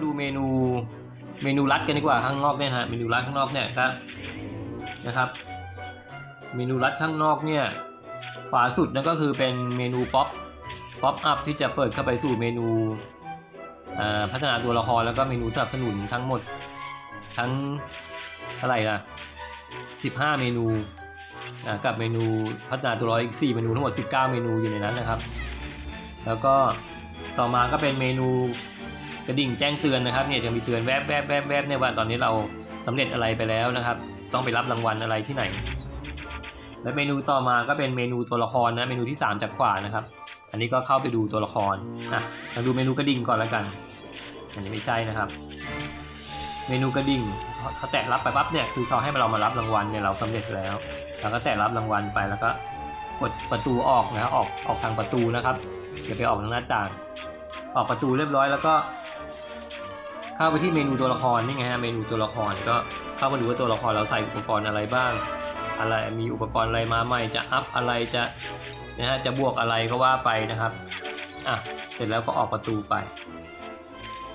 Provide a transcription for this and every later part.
าดูเมนูเมนูรัดกันดีกว่าข้างนอกเนี่ยฮะเมนูรัดข้างนอกเนี่ยก็นะครับ เมนูรัดข้างนอกเนี่ยขวาสุดนั่นก็คือเป็นเมนูป๊อปป๊อปอัพที่จะเปิดเข้าไปสู่เมนูพัฒนาตัวละครแล้วก็เมนูสนับสนุนทั้งหมดทั้งเท่าไหร่ล่ะ 15 เมนูกับเมนูพัฒนาตัวละครอีก 4 เมนูทั้งหมด 19 เมนูอยู่ในนั้นนะครับ แล้วก็ต่อมาก็เป็นเมนู กระดิ่งแจ้งเตือนนะครับเนี่ยจะมีเตือนแวบแวบแวบแวบเนี่ยว่าตอนนี้เราสำเร็จอะไรไปแล้วนะครับ ต้องไปรับรางวัลอะไรที่ไหน และเมนูต่อมาก็เป็นเมนูตัวละครนะเมนูที่ 3 จากขวานะครับ อันนี้ก็เข้าไปดูตัวละครอะเราดูเมนูกระดิ่งก่อนแล้วกัน อันนี้ไม่ใช่นะครับ เมนูกระดิ่งเขาแตะรับไปปั๊บเนี่ยคือเขาให้เรามารับรางวัลเนี่ยเราสำเร็จแล้วเราก็แตะรับรางวัลไปแล้วก็กดประตูออกนะออกออกทางประตูนะครับอย่าไปออกทางหน้าต่าง ออกประตูเรียบร้อยแล้วก็ เข้าไปที่เมนูตัวละครนี่ไงฮะเมนูตัวละครก็เข้ามาดูว่าตัวละครเราใส่อุปกรณ์อะไรบ้าง อะไรมีอุปกรณ์อะไรมาใหม่จะอัพอะไรจะนะฮะจะบวกอะไรก็ว่าไปนะครับอะเสร็จแล้วก็ออกประตูไป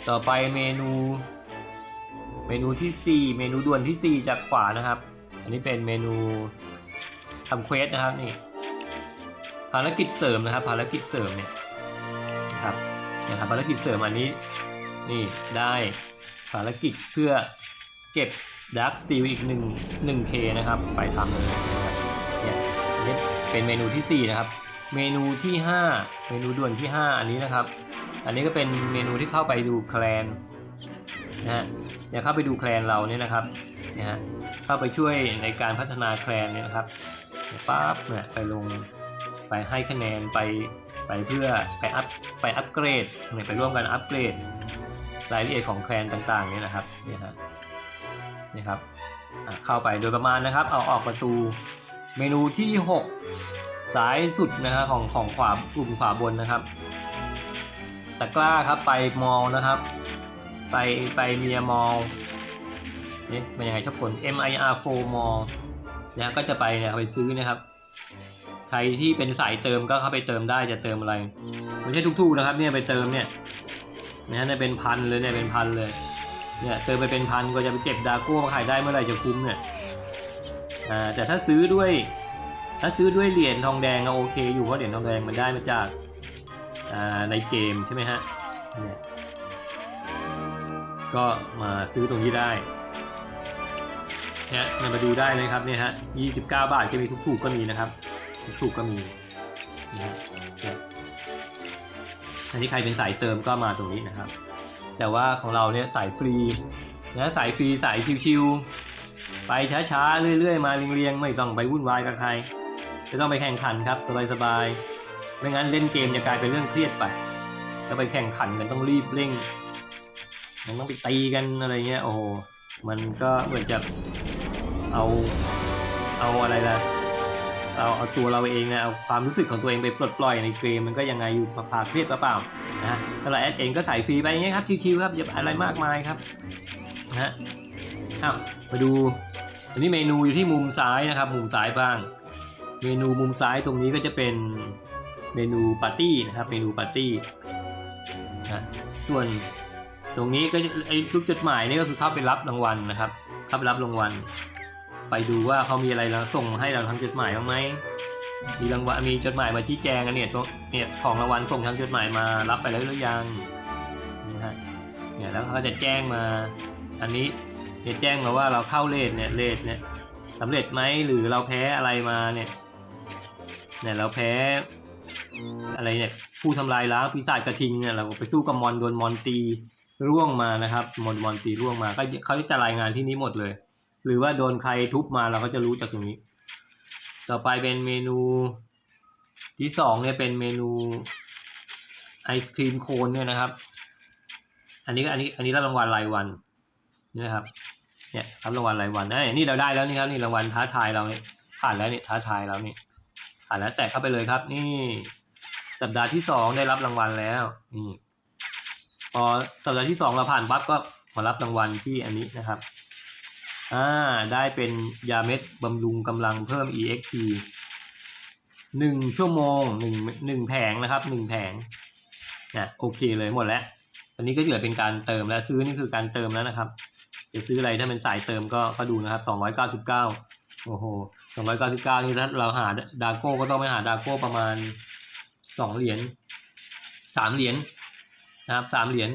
ต่อไปเมนูเมนูที่ 4 เมนูด่วนที่ 4 จากขวานะครับ อันนี้เป็นเมนูทำเควสนะครับนี่ภารกิจเสริมนะครับภารกิจเสริมเนี่ยนะครับ นะครับภารกิจเสริมอันนี้นี่ได้ภารกิจเพื่อเก็บดักสตีลอีก1 1K นะครับ ไปทำเลยนะครับเนี่ยนนี้เป็นเมนูที่ 4 นะครับ เมนูที่ 5 เมนูด่วนที่ 5 อันนี้นะครับ อันนี้ก็เป็นเมนูที่เข้าไปดูแคลนนะฮะเนี่ยเข้าไปดูแคลนเราเนี่ยนะครับเนี่ยฮะเข้าไปช่วยในการพัฒนาแคลนเนี่ยนะครับปั๊บเนี่ยไปลง ไปให้คะแนนไปไปเพื่อไปอัพไปอัปเกรดเนี่ยไปร่วมกันอัปเกรดรายละเอียดของแคลนต่างๆเนี่ยนะครับเนี่ยครับเนี่ยครับเข้าไปโดยประมาณนะครับ เอาออกประตูเมนูที่6สายสุดนะครับของของขวากลุ่มขวาบนนะครับตะกร้าครับไปมอลนะครับ ไปไปเมียมอลนี่เป็นยังไงชอบคน M I R 4 mall นะก็จะไปเนี่ยไปซื้อนะครับ ใครที่เป็นสายเติมก็เข้าไปเติมได้จะเติมอะไรไม่ใช่ทุกๆนะครับเนี่ยไปเติมเนี่ยนะเนี่ยเป็นพันเลยเนี่ยเป็นพันเลยเนี่ยเติมไปเป็นพันก็จะไปเก็บดาโก้มาขายได้เมื่อไหร่จะคุ้มเนี่ยอ่าแต่ถ้าซื้อด้วย ถ้าซื้อด้วยเหรียญทองแดงก็โอเค อยู่เพราะเหรียญทองแดงมันได้มาจากอ่าในเกมใช่ไหมฮะเนี่ยก็มาซื้อตรงนี้ได้เนี่ยมาดูได้เลยครับเนี่ยฮะ29 บาทก็มีถูกๆก็มีนะครับ ถูกก็มีนะฮะเนี่ยอันนี้ใครเป็นสายเติมก็มาตรงนี้นะครับ แต่ว่าของเราเนี่ยสายฟรีนะสายฟรีสายชิวๆไปช้าๆเรื่อยๆมาเรียงๆไม่ต้องไปวุ่นวายกับใครไม่ต้องไปแข่งขันครับสบายๆไม่งั้นเล่นเกมจะกลายเป็นเรื่องเครียดไปถ้าไปแข่งขันกันต้องรีบเร่งมันต้องไปตีกันอะไรเงี้ยโอ้โหมันก็เหมือนจะเอาเอาอะไรล่ะ เอาเอาตัวเราเองนะเอาความรู้สึกของตัวเองไปปลดปล่อยในเกมมันก็ยังไงอยู่พาเครียดเปล่าๆนะฮะถ้าเราแอดเองก็ใส่ฟรีไปอย่างเงี้ยครับชิวๆครับอย่าอะไรมากมายครับนะฮะอ้าวมาดูอันนี้เมนูอยู่ที่มุมซ้ายนะครับ มุมซ้ายบ้าง เมนูมุมซ้ายตรงนี้ก็จะเป็นเมนูปาร์ตี้นะครับเมนูปาร์ตี้นะส่วนตรงนี้ก็ไอ้ทุกจดหมายนี่ก็คือเข้าไปรับรางวัลนะครับเข้าไปรับรางวัล ไปดูว่าเขามีอะไรเราส่งให้เราทางจดหมายบ้างไหมมีรางวัลมีจดหมายมาชี้แจงกันเนี่ยเนี่ยของรางวัลส่งทางจดหมายมารับไปแล้วหรือยังนี่ฮะเนี่ยแล้วเขาจะแจ้งมา อันนี้เนี่ยแจ้งมาว่าเราเข้าเลทเนี่ยเลทเนี่ยสำเร็จไหมหรือเราแพ้อะไรมาเนี่ยเนี่ยเราแพ้อะไรเนี่ยผู้ทำลายล้างปีศาจกระทิงเนี่ยเราไปสู้กับมอนโดนมอนตีร่วงมานะครับมอนมอนตีร่วงมาก็เขาจะรายงานที่นี้หมดเลย หรือว่าโดนใครทุบมาเราก็จะรู้จากตรงนี้ ต่อไปเป็นเมนูที่สองเนี่ยเป็นเมนูไอศครีมโคนเนี่ยนะครับ อันนี้ก็อันนี้อันนี้รับรางวัลรายวันนี่นะครับเนี่ยรับรางวัลรายวันนะนี่เราได้แล้วนี่ครับนี่รางวัลท้าทายเราเนี่ยผ่านแล้วเนี่ยท้าทายเราเนี่ยผ่านแล้วแตะเข้าไปเลยครับ นี่สัปดาห์ที่สองได้รับรางวัลแล้วนี่พอสัปดาห์ที่สองเราผ่านปั๊บก็มารับรางวัลที่อันนี้นะครับ อ่าได้เป็นยาเม็ดบำรุงกำลังเพิ่ม EXP หนึ่งชั่วโมงหนึ่งหนึ่งแผงนะครับหนึ่งแผงนะโอเคเลยหมดแล้ว ตอนนี้ก็เหลือเป็นการเติมแล้วซื้อนี่คือการเติมแล้วนะครับ จะซื้ออะไรถ้าเป็นสายเติมก็ก็ดูนะครับสองร้อยเก้าสิบเก้าโอ้โหสองร้อยเก้าสิบเก้านี่ถ้าเราหาดาโก้ก็ต้องไปหาดาโก้ประมาณสองเหรียญสามเหรียญนะครับสามเหรียญ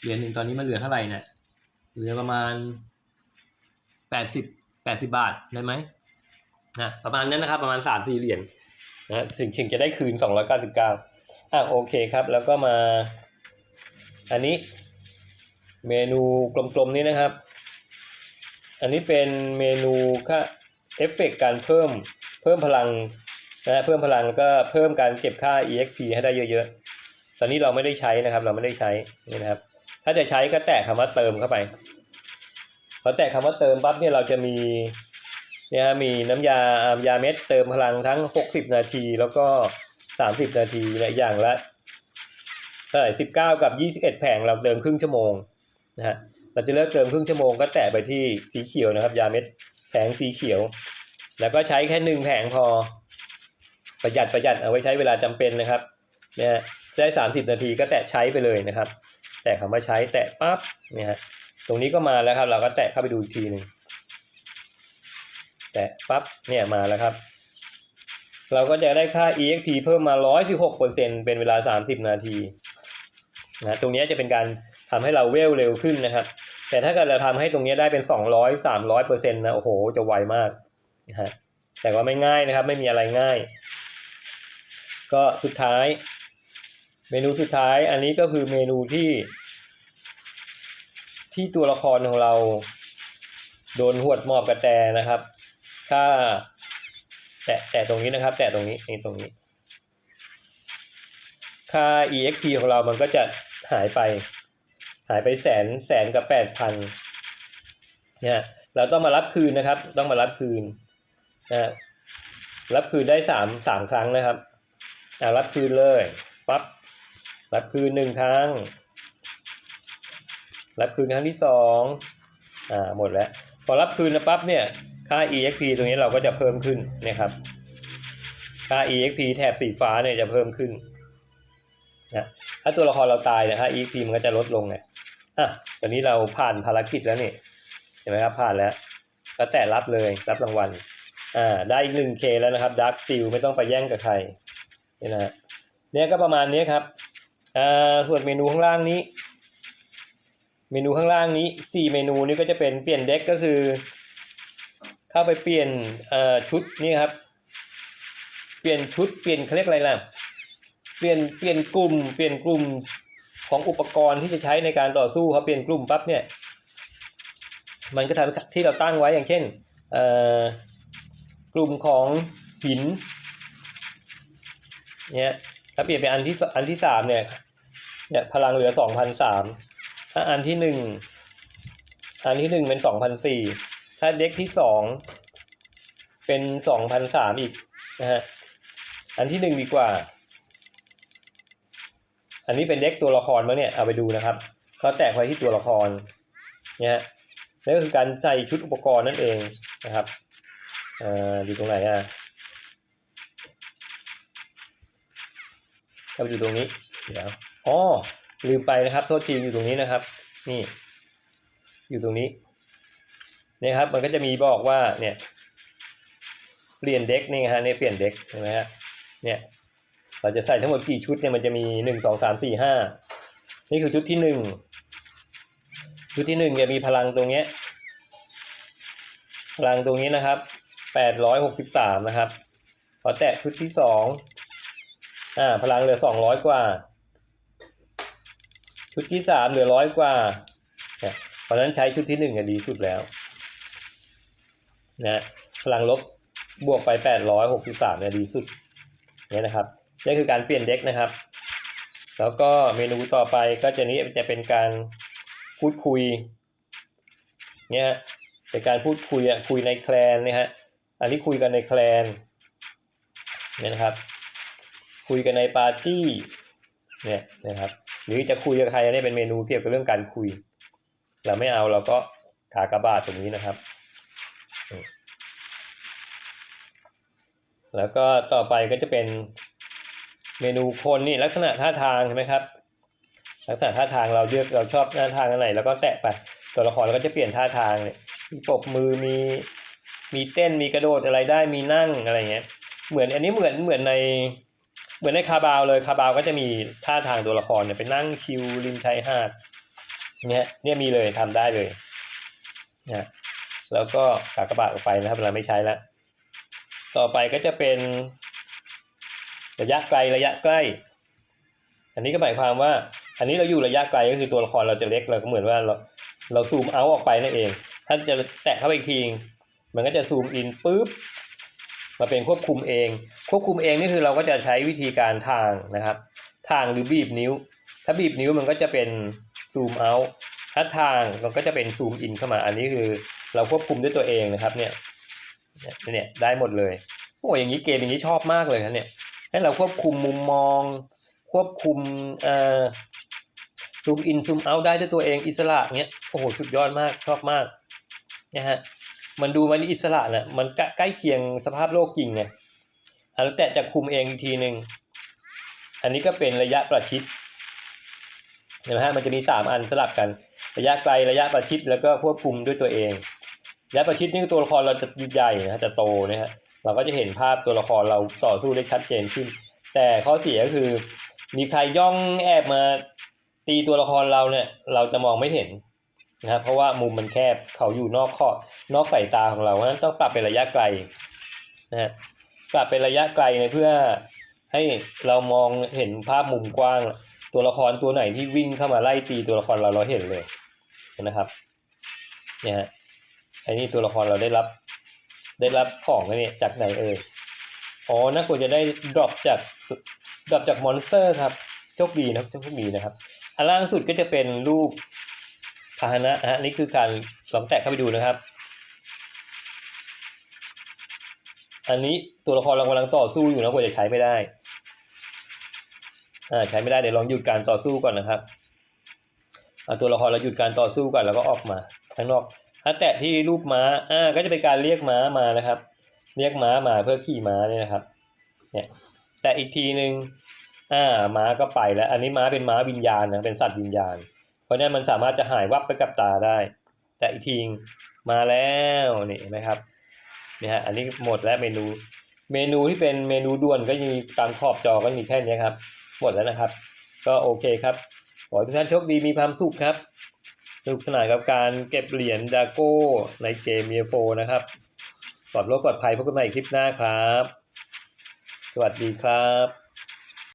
เหรียญหนึ่งตอนนี้มันเหลือเท่าไหร่เนี่ยเหลือประมาณ แปดสิบแปดสิบาทได้ไหมนะประมาณนั้นนะครับ ประมาณสามสี่เหรียญนะถึงถึงจะได้คืนสองร้อยเก้าสิบเก้าอะโอเคครับ แล้วก็มา อันนี้เมนูกลมๆนี้นะครับ อันนี้เป็นเมนูค่าเอฟเฟกต์การเพิ่มเพิ่มพลังนะเพิ่มพลังแล้วก็เพิ่มการเก็บค่า exp ให้ได้เยอะๆ ตอนนี้เราไม่ได้ใช้นะครับ เราไม่ได้ใช้นี่นะครับ ถ้าจะใช้ก็แตะคำว่าเติมเข้าไป พอแตะคำว่าเติมปั๊บเนี่ยเราจะมีเนี่ยมีน้ำยายาเม็ดเติมพลังทั้ง 60 นาที แล้วก็ 30 นาทีเนี่ยอย่างละเท่าไหร่สิบเก้ากับยี่สิบเอ็ดแผงเราเติมครึ่งชั่วโมงนะฮะเราจะเลือกเติมครึ่งชั่วโมงก็แตะไปที่สีเขียวนะครับ ยาเม็ดแผงสีเขียว แล้วก็ใช้แค่หนึ่งแผงพอประหยัดประหยัดเอาไว้ใช้เวลาจำเป็นนะครับเนี่ยได้สามสิบนาทีก็แตะใช้ไปเลยนะครับ แตะคำว่าใช้แตะปั๊บเนี่ยฮะ ตรงนี้ก็มาแล้วครับ เราก็แตะเข้าไปดูอีกทีหนึ่งแตะปั๊บเนี่ยมาแล้วครับ เราก็จะได้ค่า exp เพิ่มมา 116%เป็นเวลา 30 นาทีนะตรงนี้จะเป็นการทำให้เราเวลเร็วขึ้นนะครับ แต่ถ้าเกิดเราทำให้ตรงนี้ได้เป็น 200 300%นะโอ้โห จะไวมากนะฮะแต่ว่าไม่ง่ายนะครับ ไม่มีอะไรง่าย ก็สุดท้าย เมนูสุดท้ายอันนี้ก็คือเมนูที่ ที่ตัวละครของเราโดนหวดหมอบกระแตนะครับ ถ้าแตะแตะตรงนี้นะครับ แตะตรงนี้นี่ตรงนี้ ค่า exp ของเรามันก็จะหายไป หายไปแสนแสนกับแปดพันเนี่ยเราต้องมารับคืนนะครับ ต้องมารับคืนนะรับคืนได้สามสามครั้งนะครับอ่ารับคืนเลยปั๊บรับคืนหนึ่งครั้ง รับคืนครั้งที่สองอ่าหมดแล้ว พอรับคืนนะปั๊บเนี่ยค่า exp ตรงนี้เราก็จะเพิ่มขึ้นนะครับค่า exp แถบสีฟ้าเนี่ยจะเพิ่มขึ้นนะถ้าตัวละครเราตายนะค่า exp มันก็จะลดลงไงอะตอนนี้เราผ่านภารกิจแล้วนี่เห็นไหมครับผ่านแล้วก็แตะรับเลยรับรางวัลอ่าได้อีกหนึ่งเคแล้วนะครับ dark steel ไม่ต้องไปแย่งกับใครนี่นะเนี่ยก็ประมาณนี้ครับอ่าส่วนเมนูข้างล่างนี้ เมนูข้างล่างนี้สี่เมนูนี้ก็จะเป็นเปลี่ยนเด็กก็คือ เข้าไปเปลี่ยนเอ่อชุดนี่ครับ เปลี่ยนชุดเปลี่ยนเขาเรียกอะไรล่ะเปลี่ยนเปลี่ยนกลุ่ม เปลี่ยนกลุ่มของอุปกรณ์ที่จะใช้ในการต่อสู้ครับเปลี่ยนกลุ่มปั๊บเนี่ยมันก็ทำที่เราตั้งไว้อย่างเช่นกลุ่มของหินเนี่ยถ้าเปลี่ยนเป็นอันที่อันที่สามเนี่ยเนี่ยพลังเหลือสองพันสาม ถ้าอันที่หนึ่งอันที่หนึ่งเป็นสองพันสี่ถ้าเด็กที่สองเป็นสองพันสามอีกนะฮะอันที่หนึ่งดีกว่า อันนี้เป็นเด็กตัวละครมั้งเนี่ยเอาไปดูนะครับเขาแตกไว้ที่ตัวละครเนี่ยฮะนั่นก็คือการใส่ชุดอุปกรณ์นั่นเองนะครับอ่าอยู่ตรงไหนอะเอาไปอยู่ตรงนี้เดี๋ยวอ๋อ ลืมไปนะครับ โทษทีอยู่ตรงนี้นะครับ นี่ อยู่ตรงนี้เนี่ยครับ มันก็จะมีบอกว่าเนี่ย เปลี่ยนเด็กนี่ฮะเนี่ยเปลี่ยนเด็กเห็นไหมฮะเนี่ยเราจะใส่ทั้งหมดกี่ชุดเนี่ยมันจะมีหนึ่งสองสามสี่ห้านี่คือชุดที่หนึ่งชุดที่หนึ่งจะมีพลังตรงเนี้ยพลังตรงนี้นะครับแปดร้อยหกสิบสามนะครับพอแตะชุดที่สองอ่าพลังเหลือสองร้อยกว่า ชุดที่สามเหลือร้อยกว่าเนี่ยเพราะฉะนั้นใช้ชุดที่หนึ่งดีสุดแล้วนะพลังลบบวกไปแปดร้อยหกสิบสามเนี่ยดีสุดเนี่ยนะครับนี่คือการเปลี่ยนเด็กนะครับ แล้วก็เมนูต่อไปก็จะนี้จะเป็นการพูดคุยเนี่ยเป็นการพูดคุยอะคุยในแคลนเนี่ยฮะอันนี้คุยกันในแคลนเนี่ยนะครับ คุยกันในปาร์ตี้เนี่ยนะครับ หรือจะคุยกับใครอันนี้เป็นเมนูเกี่ยวกับเรื่องการคุย เราไม่เอาเราก็ขากระบาดตรงนี้นะครับ แล้วก็ต่อไปก็จะเป็นเมนูคนนี่ลักษณะท่าทางใช่ไหมครับ ลักษณะท่าทางเราเลือกเราชอบท่าทางอันไหนแล้วก็แตะไปตัวละครเราก็จะเปลี่ยนท่าทางเนี่ยมีปบมือมีมีเต้นมีกระโดดอะไรได้มีนั่งอะไรเงี้ยเหมือนอันนี้เหมือนเหมือนใน เหมือนในคาบาวเลยคาบาวก็จะมีท่าทางตัวละครเนี่ยไปนั่งชิลริมชายหาดเนี่ยเนี่ยมีเลยทำได้เลยนะแล้วก็กากระบาทออกไปนะครับเราไม่ใช้แล้ว ต่อไปก็จะเป็น ระยะไกลระยะใกล้ อันนี้ก็หมายความว่า อันนี้เราอยู่ระยะไกลก็คือตัวละครเราจะเล็กเราก็เหมือนว่าเราเราซูมเอาออกไปนั่นเอง ถ้าจะแตะเข้าไปอีกที มันก็จะซูมอินปุ๊บ มาเป็นควบคุมเอง ควบคุมเองนี่คือเราก็จะใช้วิธีการทางนะครับ ทางหรือบีบนิ้ว ถ้าบีบนิ้วมันก็จะเป็นซูมเอาถ้าทางมันก็จะเป็นซูมอินเข้ามา อันนี้คือเราควบคุมด้วยตัวเองนะครับเนี่ยเนี่ยได้หมดเลยโอ้อย่างนี้เกมอย่างนี้ชอบมากเลยครับเนี่ยให้เราควบคุมมุมมอง ควบคุมเอ่อซูมอินซูมเอาได้ด้วยตัวเองอิสระเงี้ยโอ้โหสุดยอดมากชอบมากนะฮะ มันดูมันอิสระน่ะ มันใกล้เคียงสภาพโลกจริงไงอะแล้วแต่จะคุมเองอีกทีหนึ่งอันนี้ก็เป็นระยะประชิดเห็นไหมฮะมันจะมีสามอันสลับกัน ระยะไกลระยะประชิดแล้วก็ควบคุมด้วยตัวเองระยะประชิดนี่คือตัวละครเราจะใหญ่นะจะโตนะฮะเราก็จะเห็นภาพตัวละครเราต่อสู้ได้ชัดเจนขึ้น แต่ข้อเสียก็คือ มีใครย่องแอบมาตีตัวละครเราเนี่ย เราจะมองไม่เห็น นะครับเพราะว่ามุมมันแคบเขาอยู่นอกขอบนอกสายตาของเราเพราะฉะนั้นต้องปรับเป็นระยะไกลนะฮะปรับเป็นระยะไกลเนี่ยเพื่อให้เรามองเห็นภาพมุมกว้าง ตัวละครตัวไหนที่วิ่งเข้ามาไล่ตีตัวละครเราเราเห็นเลยนะครับเนี่ยฮะไอ้นี่ตัวละครเราได้รับ ได้รับของเนี่ยจากไหนเอ่ยอ๋อน่ากลัวจะได้ดรอปจากดรอปจากมอนสเตอร์ครับโชคดีนะโชคดีนะครับอันล่างสุดก็จะเป็นรูป พาหนะฮะนี่คือการลองแตะเข้าไปดูนะครับ อันนี้ตัวละครเรากำลังต่อสู้อยู่นะกว่าจะใช้ไม่ได้อ่าใช้ไม่ได้เดี๋ยวลองหยุดการต่อสู้ก่อนนะครับเอาตัวละครเราหยุดการต่อสู้ก่อนแล้วก็ออกมาข้างนอกถ้าแตะที่รูปม้าอ่าก็จะเป็นการเรียกม้ามานะครับ เรียกม้ามาเพื่อขี่ม้าเนี่ยนะครับเนี่ยแต่อีกทีหนึ่งอ่าม้าก็ไปแล้ว อันนี้ม้าเป็นม้าวิญญาณนะเป็นสัตว์วิญญาณ ราะนั้นมันสามารถจะหายวับไปกับตาได้ แต่อีกทีมาแล้วนี่เห็นไหมครับนี่ฮะอันนี้หมดแล้วเมนู เมนูที่เป็นเมนูด่วนก็มีตามขอบจอก็มีแค่นี้ครับ หมดแล้วนะครับ ก็โอเคครับขอให้ทุกท่านโชคดีมีความสุขครับสนุกสนานกับการเก็บเหรียญดาโก้ในเกมเมียโฟนะครับปลอดโรคปลอดภัยพบกันใหม่คลิปหน้าครับ สวัสดีครับ